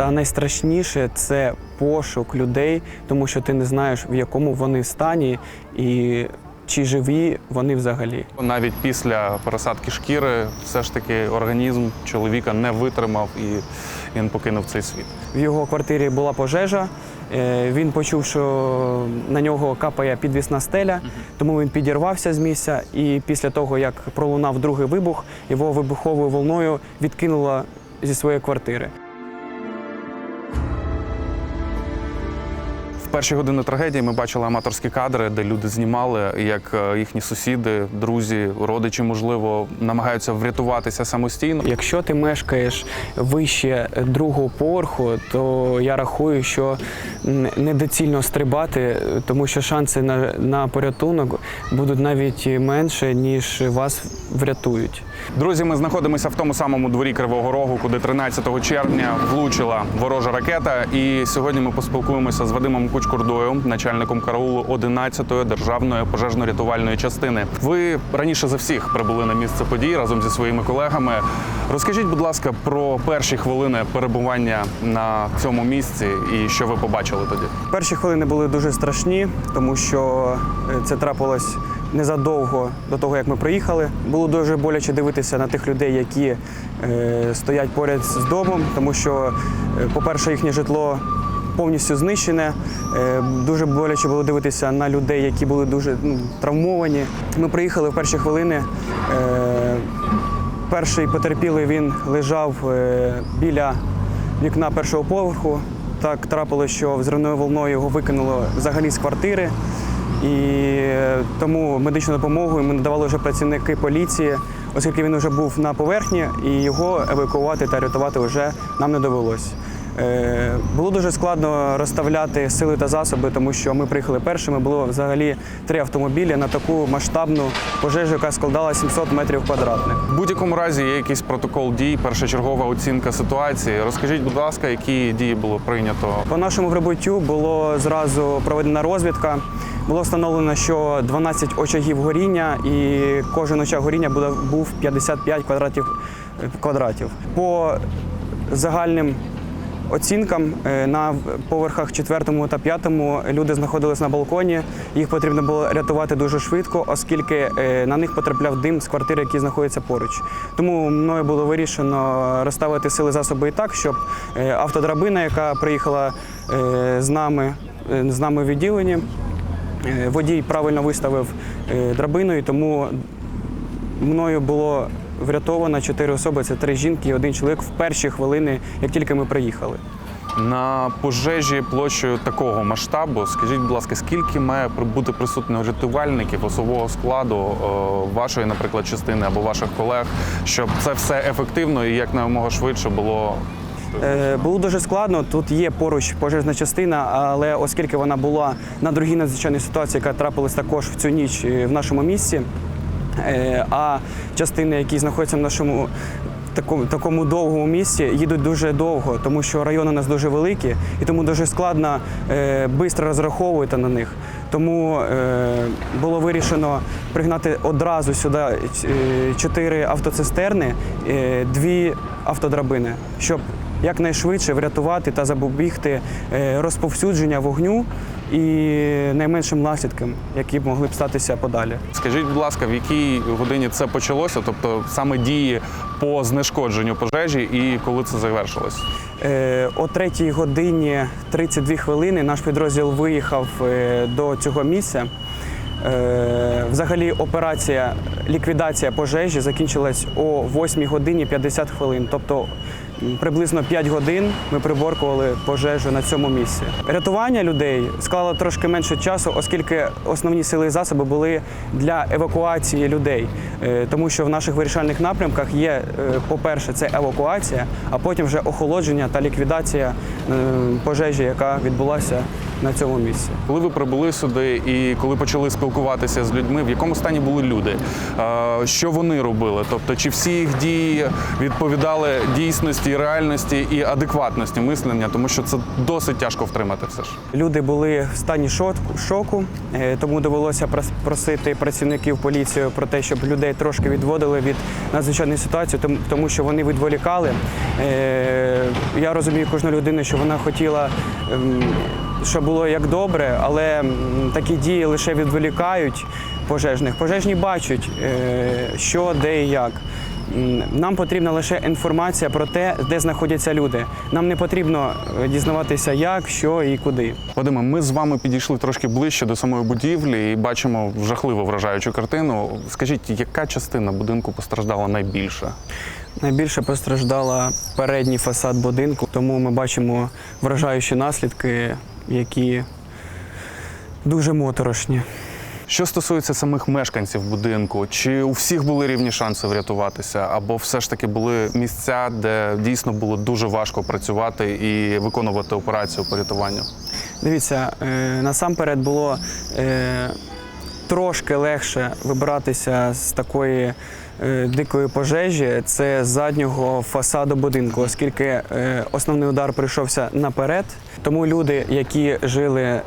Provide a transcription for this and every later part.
Та найстрашніше це пошук людей, тому що ти не знаєш, в якому вони стані і чи живі вони взагалі. Навіть після пересадки шкіри, все ж таки організм чоловіка не витримав і він покинув цей світ. В його квартирі була пожежа. Е, Він почув, що на нього капає підвісна стеля, тому він підірвався з місця. І після того, як пролунав другий вибух, його вибуховою волною відкинуло зі своєї квартири. Перші години трагедії ми бачили аматорські кадри, де люди знімали, як е, їхні сусіди, друзі, родичі, можливо, намагаються врятуватися самостійно. Якщо ти мешкаєш вище другого поверху, то я рахую, що недоцільно стрибати, тому що шанси на, на порятунок будуть навіть менше, ніж вас врятують. Друзі, ми знаходимося в тому самому дворі Кривого Рогу, куди 13 червня влучила ворожа ракета. І сьогодні ми поспілкуємося з Вадимом Кучкурдою, начальником караулу 11-ї державної пожежно-рятувальної частини. Ви раніше за всіх прибули на місце подій разом зі своїми колегами. Розкажіть, будь ласка, про перші хвилини перебування на цьому місці і що ви побачили тоді. Перші хвилини були дуже страшні, тому що е, це трапилось незадовго до того, як ми приїхали. Було дуже боляче дивитися на тих людей, які е, стоять поряд з домом, тому що, е, по-перше, їхнє житло повністю знищене. Е, дуже боляче було дивитися на людей, які були дуже ну, травмовані. Ми приїхали в перші хвилини. Перший потерпілий він лежав біля вікна першого поверху. Так трапилося, що взривною волною його викинуло взагалі з квартири. І е, тому медичну допомогу йому надавали вже працівники поліції, оскільки він вже був на поверхні, і його евакувати та рятувати вже нам не довелось. Е, Було дуже складно розставляти сили та засоби, тому що ми приїхали першими. Було взагалі три автомобілі на таку масштабну пожежу, яка складала 700 метрів квадратних. В будь-якому разі є якийсь протокол дій, першочергова оцінка ситуації. Розкажіть, будь ласка, які дії було прийнято По нашому прибуттю було зразу проведена розвідка. Було встановлено, що 12 очагів горіння, і кожен очаг горіння був 55 квадратів, квадратів. По загальним оцінкам е, на поверхах 4 та 5 люди знаходились на балконі. Їх потрібно було рятувати дуже швидко, оскільки е, на них потрапляв дим з квартири, які знаходяться поруч. Тому мною було вирішено розставити сили засоби і так, щоб е, автодрабина, яка приїхала з нами, з нами в відділенні, водій правильно виставив драбину, і тому мною було врятовано чотири особи. Це три жінки і один чоловік в перші хвилини, як тільки ми приїхали. на пожежі площею такого масштабу? Скажіть, будь ласка, скільки має бути присутніх рятувальників особового складу е, вашої, наприклад, частини або ваших колег, щоб це все ефективно і як якнаймога швидше було Е, Було дуже складно. Тут є поруч пожежна частина, але оскільки вона була на другій надзвичайній ситуації, яка трапилась також в цю ніч е, в нашому місті, е, а частини, які знаходяться в нашому такому, такому довгому місці, їдуть дуже довго, тому що райони у нас дуже великі, і тому дуже складно швидко розраховувати на них. Тому е, було вирішено пригнати одразу сюди е, чотири автоцистерни, е, дві автодрабини, щоб якнайшвидше врятувати та запобігти е, розповсюдження вогню і найменшим наслідкам, які б могли б статися подалі. Скажіть, будь ласка, в якій годині це почалося? Тобто саме дії по знешкодженню пожежі і коли це завершилось? Е, О 3 годині 32 хвилини наш підрозділ виїхав е, до цього місця. Е, Взагалі операція ліквідація пожежі закінчилась о 8 годині 50 хвилин. Тобто приблизно 5 годин ми приборкували пожежу на цьому місці. Рятування людей склало трошки менше часу, оскільки основні сили і засоби були для евакуації людей. Е, Тому що в наших вирішальних напрямках є, е, по-перше, це евакуація, а потім вже охолодження та ліквідація е, пожежі, яка відбулася на цьому місці. Коли ви прибули сюди і коли почали спілкуватися з людьми, в якому стані були люди? Що вони робили? Тобто, чи всі їх дії відповідали дійсності, реальності і адекватності мислення, тому що це досить тяжко втримати все ж. Люди були в стані шок- шоку, е, тому довелося прос- просити працівників поліції про те, щоб людей трошки відводили від надзвичайної ситуації, тому- що вони відволікали. Е, Я розумію кожну людину, що вона хотіла, щоб було як добре, але такі дії лише відволікають пожежних. Пожежні бачать, е, що, де і як. Нам потрібна лише інформація про те, де знаходяться люди. Нам не потрібно е, дізнаватися, як, що і куди. Вадиме, ми з вами підійшли трошки ближче до самої будівлі і бачимо жахливо вражаючу картину. Скажіть, яка частина будинку постраждала найбільше? Найбільше постраждала передній фасад будинку, тому ми бачимо вражаючі наслідки, які дуже моторошні. Що стосується самих мешканців будинку, чи у всіх були рівні шанси врятуватися, або все ж таки були місця, де дійсно було дуже важко працювати і виконувати операцію по рятуванню? Дивіться, е, насамперед було е, трошки легше вибиратися з такої дикої пожежі. Це з заднього фасаду будинку, оскільки е, основний удар прийшовся наперед. Тому люди, які жили е,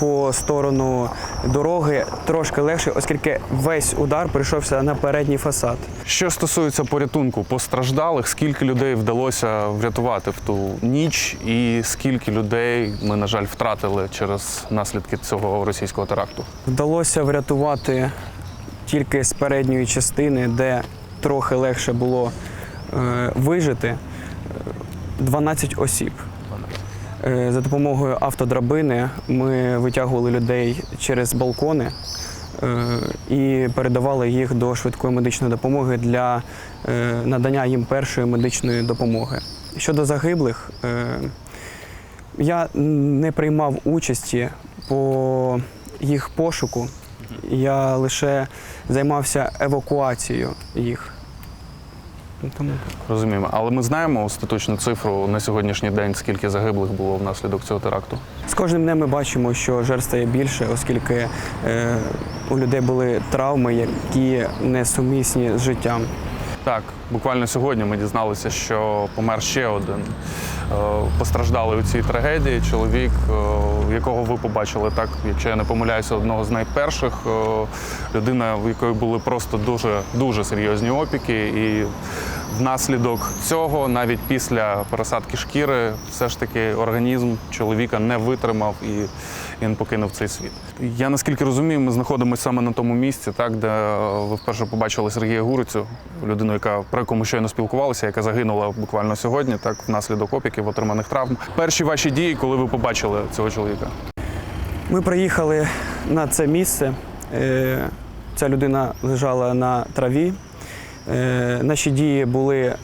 по сторону дороги, трошки легше, оскільки весь удар прийшовся на передній фасад. Що стосується порятунку постраждалих, скільки людей вдалося врятувати в ту ніч, і скільки людей ми, на жаль, втратили через наслідки цього російського теракту? Вдалося врятувати тільки з передньої частини, де трохи легше було е, вижити, е, 12 осіб. Е, За допомогою автодрабини ми витягували людей через балкони е, і передавали їх до швидкої медичної допомоги для е, надання їм першої медичної допомоги. Щодо загиблих, е, я не приймав участі по їх пошуку. Я лише займався евакуацією їх. Тому Розуміємо, але ми знаємо остаточну цифру на сьогоднішній день, скільки загиблих було внаслідок цього теракту. з кожним днем ми бачимо, що жертв стає більше, оскільки е, у людей були травми, які несумісні з життям. Так, буквально сьогодні ми дізналися, що помер ще один е, постраждалий у цій трагедії. Чоловік, е, якого ви побачили, так, якщо я не помиляюся, одного з найперших. е, Людина, в якої були просто дуже дуже серйозні опіки, і внаслідок цього, навіть після пересадки шкіри, все ж таки організм чоловіка не витримав і він покинув цей світ. Я наскільки розумію, ми знаходимося саме на тому місці, так де е, ви вперше побачили Сергія Гурицю, людину, яка про яку ми щойно спілкувалися, яка загинула буквально сьогодні, так внаслідок опіків, отриманих травм. Перші ваші дії, коли ви побачили цього чоловіка. Ми приїхали на це місце. Е, Ця людина лежала на траві. Е, Наші дії були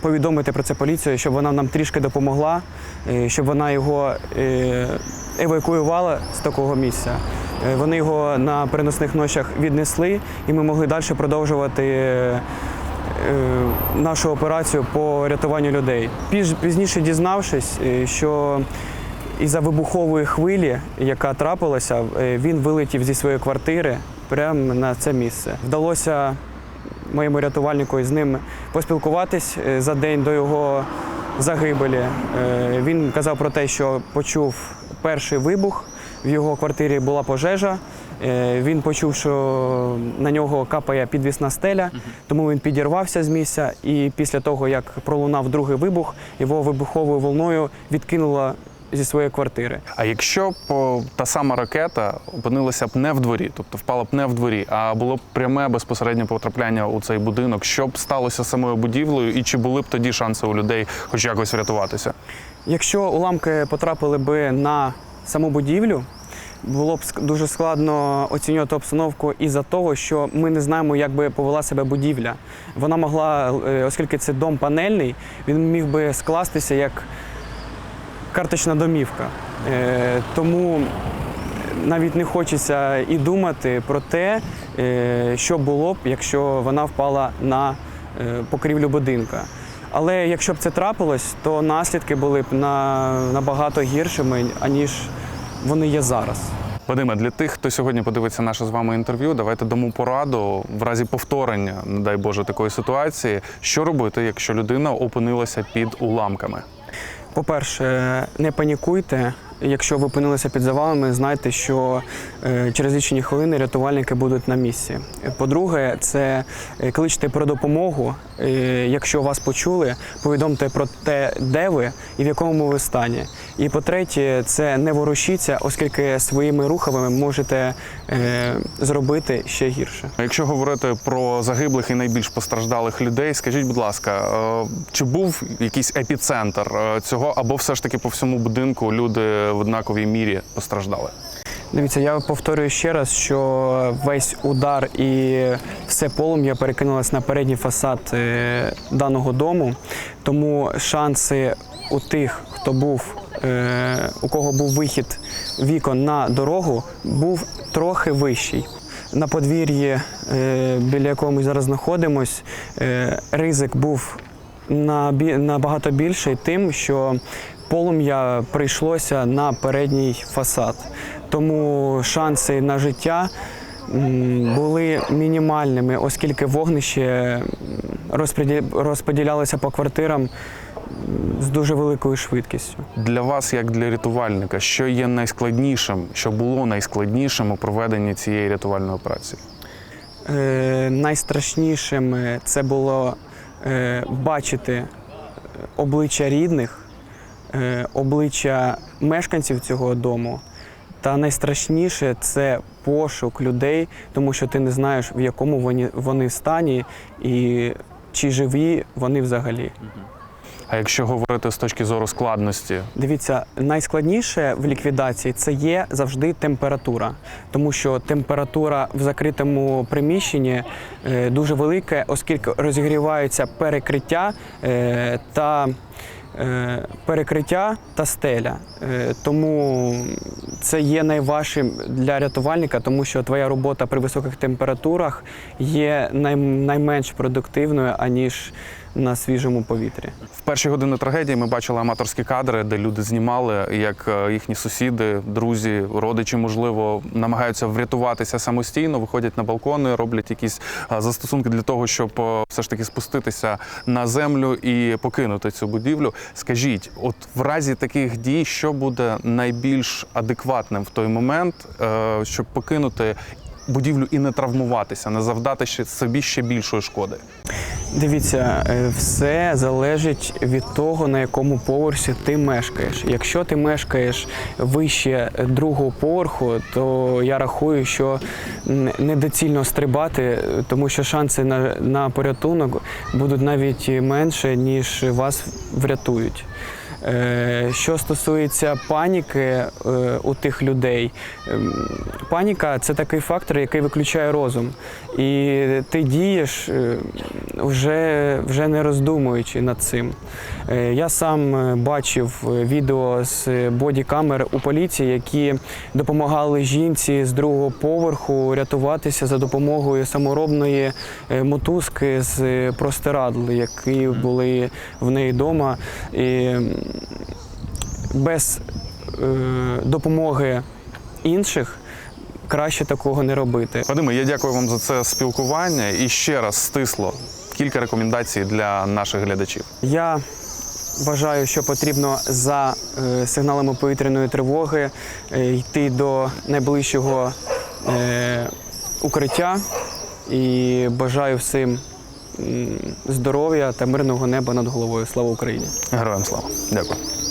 повідомити про це поліцію, щоб вона нам трішки допомогла, е, щоб вона його е, евакуювала з такого місця. Вони його на переносних ночах віднесли, і ми могли далі продовжувати нашу операцію по рятуванню людей. Піз- Пізніше дізнавшись, що із-за вибухової хвилі, яка трапилася, він вилетів зі своєї квартири прямо на це місце. Вдалося моєму рятувальнику з ним поспілкуватись е, за день до його загибелі. Е, Він казав про те, що почув перший вибух. В його квартирі була пожежа. Е, Він почув, що на нього капає підвісна стеля, тому він підірвався з місця. І після того, як пролунав другий вибух, його вибуховою волною відкинуло зі своєї квартири. А якщо б та сама ракета опинилася б не в дворі, тобто впала б не в дворі, а було б пряме безпосереднє потрапляння у цей будинок, що б сталося з самою будівлею, і чи були б тоді шанси у людей хоч якось врятуватися? Якщо уламки потрапили би на саму будівлю, було б дуже складно оцінювати обстановку із-за того, що ми не знаємо, як би повела себе будівля. Вона могла, е, оскільки це дом панельний, він міг би скластися як карточна домівка. Е, Тому навіть не хочеться і думати про те, е, що було б, якщо вона впала на е, покрівлю будинка. Але якщо б це трапилось, то наслідки були б на, набагато гіршими, аніж вони є зараз. Вадиме, для тих, хто сьогодні подивиться наше з вами інтерв'ю, давайте дамо пораду в разі повторення, не дай Боже, такої ситуації, що робити, якщо людина опинилася під уламками. По-перше, не панікуйте. Якщо ви опинилися під завалами, знайте, що е, через лічені хвилини рятувальники будуть на місці. По-друге, це е, кличте про допомогу. Е, Якщо вас почули, повідомте про те, де ви і в якому ви стані. І по-третє, це не ворушіться, оскільки своїми рухами можете зробити ще гірше. Якщо говорити про загиблих і найбільш постраждалих людей, скажіть, будь ласка, чи був якийсь епіцентр цього, або все ж таки по всьому будинку люди в однаковій мірі постраждали? Дивіться, я повторюю ще раз, що весь удар і все полум'я перекинулось на передній фасад е, даного дому. Тому шанси у тих, хто був, е, у кого був вихід вікон на дорогу, був трохи вищий. На подвір'ї, е, біля якого ми зараз знаходимось, ризик був набагато більший тим, що полум'я прийшлося на передній фасад. Тому шанси на життя були мінімальними, оскільки вогнище розподілялося по квартирам з дуже великою швидкістю. Для вас, як для рятувальника, що є найскладнішим, що було найскладнішим у проведенні цієї рятувальної операції? Е, найстрашнішим е, це було е, бачити е, обличчя рідних, обличчя мешканців цього дому. Та найстрашніше це пошук людей, тому що ти не знаєш, в якому вони, вони стані і чи живі вони взагалі. А якщо говорити з точки зору складності, Дивіться, найскладніше в ліквідації це є завжди температура, тому що температура в закритому приміщенні е, дуже велика, оскільки розігріваються перекриття е, та е, перекриття та стеля. Е, Тому це є найважчим для рятувальника, тому що твоя робота при високих температурах є найменш продуктивною аніж на свіжому повітрі. в перші години трагедії ми бачили аматорські кадри, де люди знімали, як е, їхні сусіди, друзі, родичі, можливо, намагаються врятуватися самостійно, виходять на балкони, роблять якісь е, застосунки для того, щоб е, все ж таки спуститися на землю і покинути цю будівлю. Скажіть, от в разі таких дій, що буде найбільш адекватним в той момент, щоб покинути будівлю і не травмуватися, не завдати ще собі ще більшої шкоди? Дивіться, е, все залежить від того, на якому поверсі ти мешкаєш. Якщо ти мешкаєш вище другого поверху, то я рахую, що недоцільно стрибати, тому що шанси на, на порятунок будуть навіть менше, ніж вас врятують. Е, Що стосується паніки е, у тих людей, ем, паніка це такий фактор, який виключає розум. І ти дієш е, вже, вже не роздумуючи над цим. Е, Я сам е, бачив е, відео з бодікамер у поліції, які допомагали жінці з другого поверху рятуватися за допомогою саморобної мотузки з простирадл, які були в неї вдома. І без допомоги інших краще такого не робити. Вадиме, я дякую вам за це спілкування і ще раз стисло кілька рекомендацій для наших глядачів. Я вважаю, що потрібно за е, сигналами повітряної тривоги е, йти до найближчого е, укриття і бажаю всім здоров'я та мирного неба над головою. Слава Україні! Героям слава! Дякую.